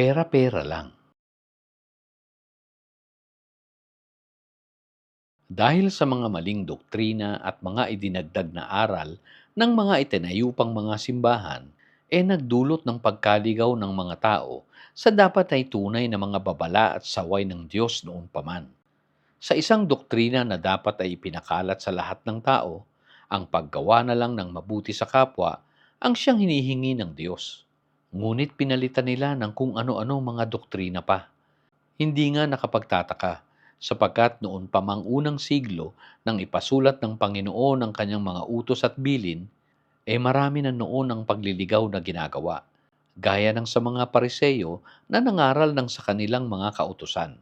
pera-pera lang. Dahil sa mga maling doktrina at mga idinagdag na aral ng mga itinayupang mga simbahan, e nagdulot ng pagkaligaw ng mga tao sa dapat ay tunay na mga babala at saway ng Diyos noon paman. Sa isang doktrina na dapat ay ipinakalat sa lahat ng tao, ang paggawa na lang ng mabuti sa kapwa ang siyang hinihingi ng Diyos. Ngunit pinalitan nila ng kung ano-ano mga doktrina pa. Hindi nga nakapagtataka sapagkat noon pa mang unang siglo nang ipasulat ng Panginoon ang kanyang mga utos at bilin, eh marami na noon ang pagliligaw na ginagawa, gaya ng sa mga pariseyo na nangaral ng sa kanilang mga kautusan,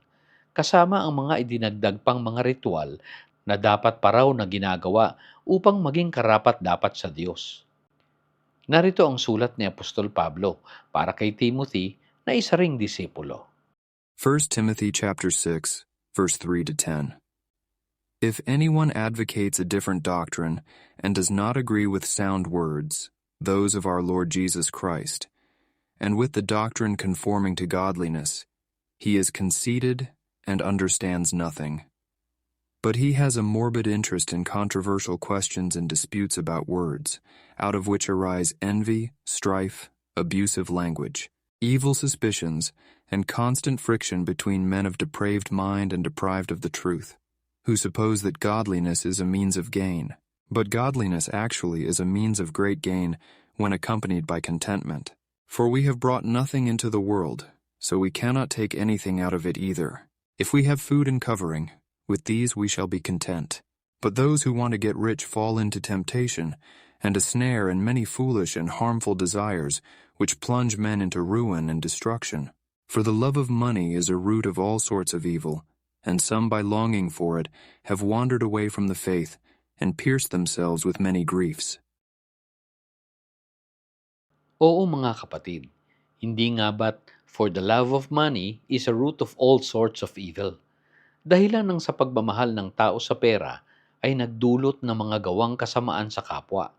kasama ang mga idinagdag pang mga ritual na dapat pa raw na ginagawa upang maging karapat dapat sa Diyos. Narito ang sulat ni Apostol Pablo para kay Timothy na isa ring disipulo. 1 Timothy chapter 6 verse 3 to 10. If anyone advocates a different doctrine and does not agree with sound words, those of our Lord Jesus Christ, and with the doctrine conforming to godliness, he is conceited and understands nothing. But he has a morbid interest in controversial questions and disputes about words, out of which arise envy, strife, abusive language, evil suspicions, and constant friction between men of depraved mind and deprived of the truth, who suppose that godliness is a means of gain. But godliness actually is a means of great gain when accompanied by contentment. For we have brought nothing into the world, so we cannot take anything out of it either. If we have food and covering, with these we shall be content. But those who want to get rich fall into temptation, and a snare and many foolish and harmful desires, which plunge men into ruin and destruction. For the love of money is a root of all sorts of evil, and some by longing for it have wandered away from the faith and pierced themselves with many griefs. Oo mga kapatid, hindi nga ba't for the love of money is a root of all sorts of evil. Dahilan ng sa pagmamahal ng tao sa pera ay nagdulot ng mga gawang kasamaan sa kapwa,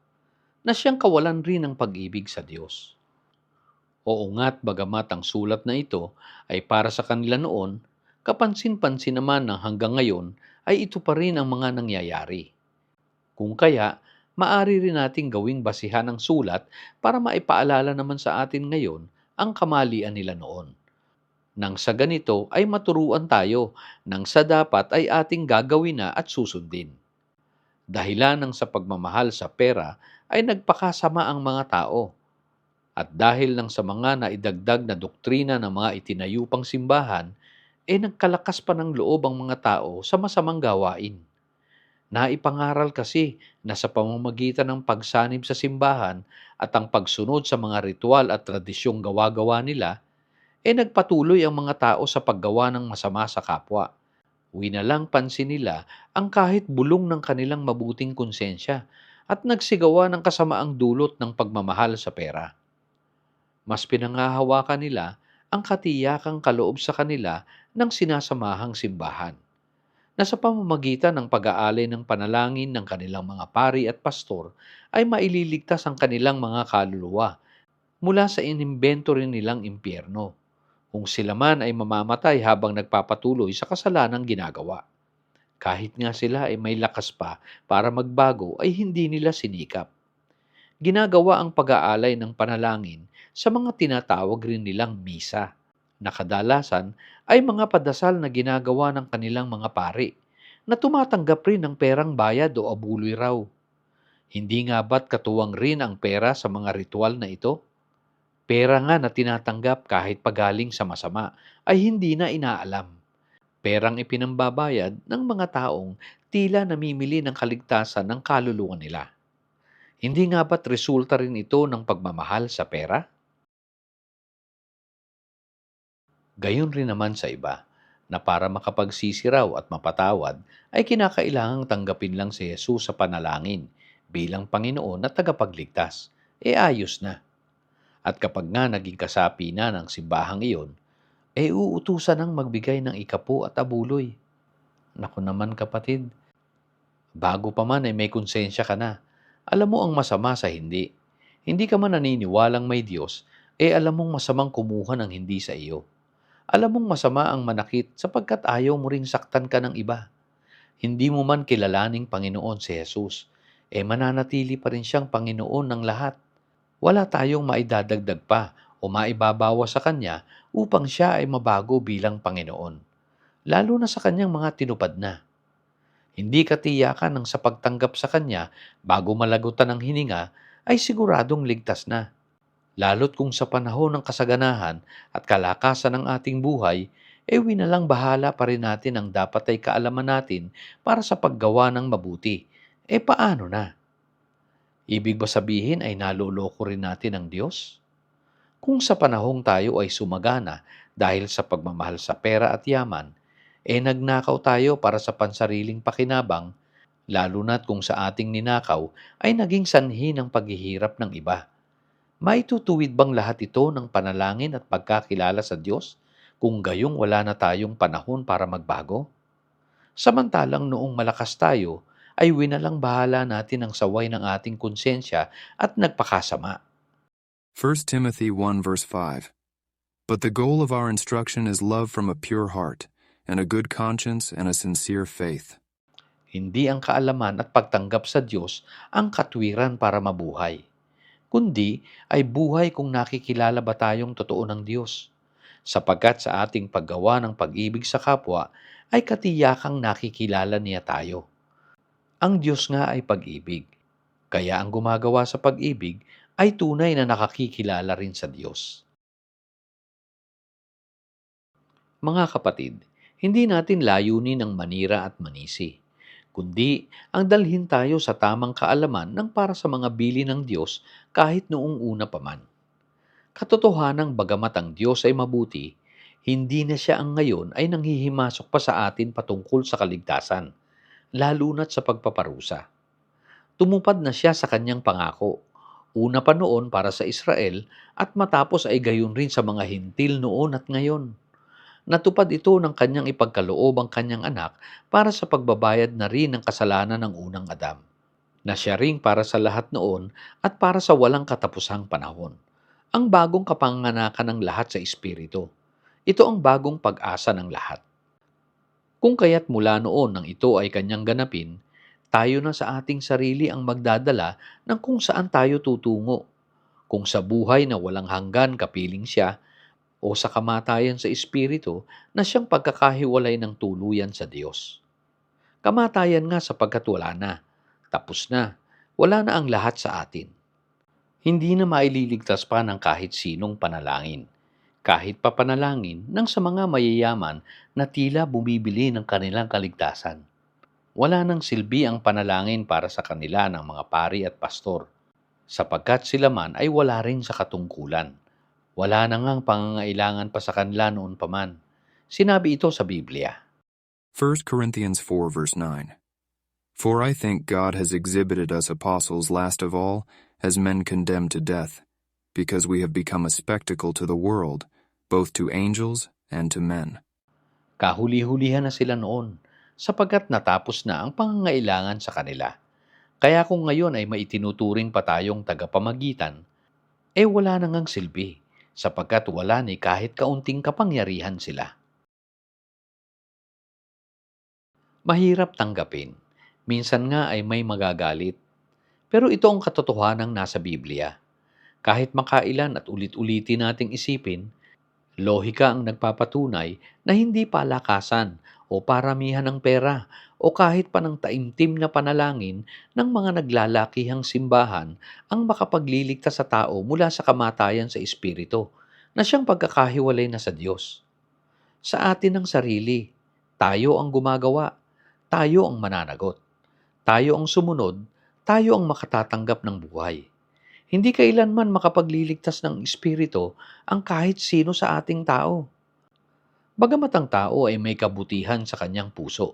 na siyang kawalan rin ng pag-ibig sa Diyos. Oo nga't bagamat ang sulat na ito ay para sa kanila noon, kapansin-pansin naman ng hanggang ngayon ay ito pa rin ang mga nangyayari. Kung kaya, maari rin nating gawing basihan ng sulat para maipaalala naman sa atin ngayon ang kamalian nila noon. Nang sa ganito ay maturuan tayo, nang sa dapat ay ating gagawin na at susundin. Dahilan ng sa pagmamahal sa pera ay nagpakasama ang mga tao. At dahil lang sa mga naidagdag na doktrina ng mga itinayupang simbahan, eh nagkalakas pa ng loob ang mga tao sa masamang gawain. Naipangaral kasi na sa pamamagitan ng pagsanib sa simbahan at ang pagsunod sa mga ritual at tradisyong gawa-gawa nila, eh nagpatuloy ang mga tao sa paggawa ng masama sa kapwa. Winalang pansin nila ang kahit bulong ng kanilang mabuting konsensya at nagsigawa ng kasamaang dulot ng pagmamahal sa pera. Mas pinangahawakan nila ang katiyakang kaloob sa kanila ng sinasamahang simbahan na sa pamamagitan ng pag-aalay ng panalangin ng kanilang mga pari at pastor ay maililigtas ang kanilang mga kaluluwa mula sa inimbento rin nilang impyerno kung sila man ay mamamatay habang nagpapatuloy sa kasalanang ginagawa. Kahit nga sila ay may lakas pa para magbago ay hindi nila sinikap. Ginagawa ang pag-aalay ng panalangin sa mga tinatawag rin nilang misa na kadalasan ay mga padasal na ginagawa ng kanilang mga pari na tumatanggap rin ng perang bayad o abuloy raw. Hindi nga ba't katuwang rin ang pera sa mga ritual na ito? Pera nga na tinatanggap kahit pagaling sa masama ay hindi na inaalam. Perang ipinambabayad ng mga taong tila namimili ng kaligtasan ng kaluluwa nila. Hindi nga ba't resulta rin ito ng pagmamahal sa pera? Gayon rin naman sa iba, na para makapagsisiraw at mapatawad ay kinakailangang tanggapin lang si Jesus sa panalangin bilang Panginoon at tagapagligtas. E ayos na. At kapag nga naging kasapi na ng simbahang iyon, e uutusan ng magbigay ng ikapo at abuloy. Naku naman kapatid, bago pa man ay may konsensya ka na. Alam mo ang masama sa hindi. Hindi ka man naniniwalang may Diyos, eh alam mong masamang kumuha ng hindi sa iyo. Alam mong masama ang manakit sapagkat ayaw mo ring saktan ka ng iba. Hindi mo man kilalaning Panginoon si Jesus, eh mananatili pa rin siyang Panginoon ng lahat. Wala tayong maidadagdag pa o maibabawa sa Kanya upang siya ay mabago bilang Panginoon, lalo na sa Kanyang mga tinupad na. Hindi katiyakan ng sa pagtanggap sa Kanya bago malagutan ng hininga ay siguradong ligtas na. Lalo't kung sa panahon ng kasaganahan at kalakasan ng ating buhay, e winalang bahala pa rin natin ang dapat ay kaalaman natin para sa paggawa ng mabuti. E paano na? Ibig ba sabihin ay naloloko rin natin ang Diyos? Kung sa panahong tayo ay sumagana dahil sa pagmamahal sa pera at yaman, e nagnakaw tayo para sa pansariling pakinabang, lalo na't kung sa ating ninakaw ay naging sanhi ng paghihirap ng iba. Maitutuwid bang lahat ito ng panalangin at pagkakilala sa Diyos kung gayong wala na tayong panahon para magbago? Samantalang noong malakas tayo, ay winalang bahala natin ang saway ng ating konsensya at nagpakasama. 1 Timothy 1 verse 5. But the goal of our instruction is love from a pure heart, and a good conscience and a sincere faith. Hindi ang kaalaman at pagtanggap sa Diyos ang katwiran para mabuhay, kundi ay buhay kung nakikilala ba tayong totoo ng Diyos. Sapagkat sa ating paggawa ng pag-ibig sa kapwa ay katiyakang nakikilala niya tayo. Ang Diyos nga ay pag-ibig, kaya ang gumagawa sa pag-ibig ay tunay na nakakikilala rin sa Diyos. Mga kapatid, hindi natin layunin ang manira at manisi, kundi ang dalhin tayo sa tamang kaalaman ng para sa mga bili ng Diyos kahit noong una pa man. Katotohanang bagamat ang Diyos ay mabuti, hindi na siya ang ngayon ay nanghihimasok pa sa atin patungkol sa kaligtasan, lalo na't sa pagpaparusa. Tumupad na siya sa kanyang pangako, una pa noon para sa Israel at matapos ay gayon rin sa mga hintil noon at ngayon. Natupad ito ng kanyang ipagkaloob ang kanyang anak para sa pagbabayad na rin ng kasalanan ng unang Adam, na siya ring para sa lahat noon at para sa walang katapusang panahon. Ang bagong kapanganakan ng lahat sa Espiritu. Ito ang bagong pag-asa ng lahat. Kung kaya't mula noon nang ito ay kanyang ganapin, tayo na sa ating sarili ang magdadala ng kung saan tayo tutungo. Kung sa buhay na walang hanggan kapiling siya, o sa kamatayan sa Espiritu na siyang pagkakahiwalay ng tuluyan sa Diyos. Kamatayan nga sapagkat wala na, tapos na, wala na ang lahat sa atin. Hindi na maililigtas pa ng kahit sinong panalangin, kahit pa panalangin ng sa mga mayayaman na tila bumibili ng kanilang kaligtasan. Wala nang silbi ang panalangin para sa kanila ng mga pari at pastor, sapagkat sila man ay wala rin sa katungkulan. Wala na ngang pangangailangan pa sa kanila noon pa man. Sinabi ito sa Biblia. 1 Corinthians 4 verse 9. For I think God has exhibited us apostles last of all as men condemned to death, because we have become a spectacle to the world, both to angels and to men. Kahuli-hulihan na sila noon, sapagkat natapos na ang pangangailangan sa kanila. Kaya kung ngayon ay maitinuturing pa tayong tagapamagitan, eh wala na ngang silbi, sapagkat wala ni kahit kaunting kapangyarihan sila. Mahirap tanggapin. Minsan nga ay may magagalit. Pero ito ang katotohanang nasa Biblia. Kahit makailan at ulit-ulitin nating isipin, lohika ang nagpapatunay na hindi palakasan o paramihan ng pera o kahit pa ng taimtim na panalangin ng mga naglalakihang simbahan ang makapagliligtas sa tao mula sa kamatayan sa Espiritu na siyang pagkakahiwalay na sa Diyos. Sa atin ang sarili, tayo ang gumagawa, tayo ang mananagot, tayo ang sumunod, tayo ang makatatanggap ng buhay. Hindi kailanman makapagliligtas ng Espiritu ang kahit sino sa ating tao. Bagamat ang tao ay may kabutihan sa kanyang puso.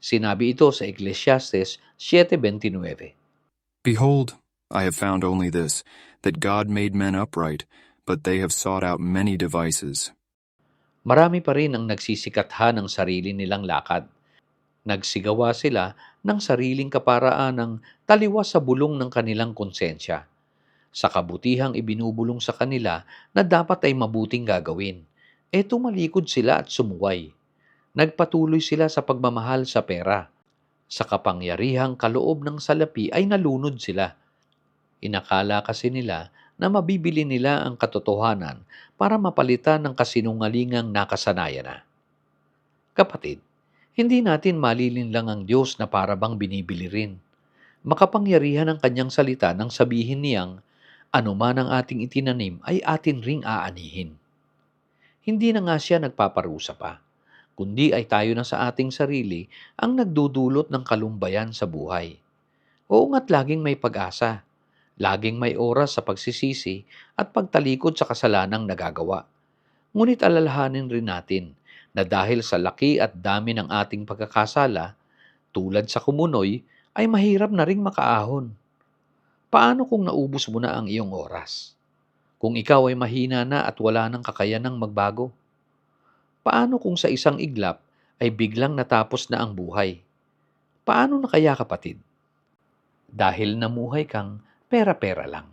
Sinabi ito sa Ecclesiastes 7.29. Behold, I have found only this, that God made men upright, but they have sought out many devices. Marami pa rin ang nagsisikatha ng sarili nilang lakad. Nagsigawa sila ng sariling kaparaan ng taliwas sa bulong ng kanilang konsensya. Sa kabutihang ibinubulong sa kanila na dapat ay mabuting gagawin. E tumalikod sila at sumuway. Nagpatuloy sila sa pagmamahal sa pera. Sa kapangyarihang kaloob ng salapi ay nalunod sila. Inakala kasi nila na mabibili nila ang katotohanan para mapalitan ng kasinungalingang nakasanayan na. Kapatid, hindi natin malilinlang ang Diyos na parabang binibili rin. Makapangyarihan ang kanyang salita nang sabihin niyang, anuman ang ating itinanim ay atin ring aanihin. Hindi na nga siya nagpaparusa pa, kundi ay tayo na sa ating sarili ang nagdudulot ng kalumbayan sa buhay. Oo nga't laging may pag-asa, laging may oras sa pagsisisi at pagtalikod sa kasalanang nagagawa. Ngunit alalahanin rin natin na dahil sa laki at dami ng ating pagkakasala, tulad sa kumunoy, ay mahirap na ring makaahon. Paano kung naubos mo na ang iyong oras? Kung ikaw ay mahina na at wala nang kakayanang magbago? Paano kung sa isang iglap ay biglang natapos na ang buhay? Paano na kaya kapatid? Dahil namuhay kang pera-pera lang.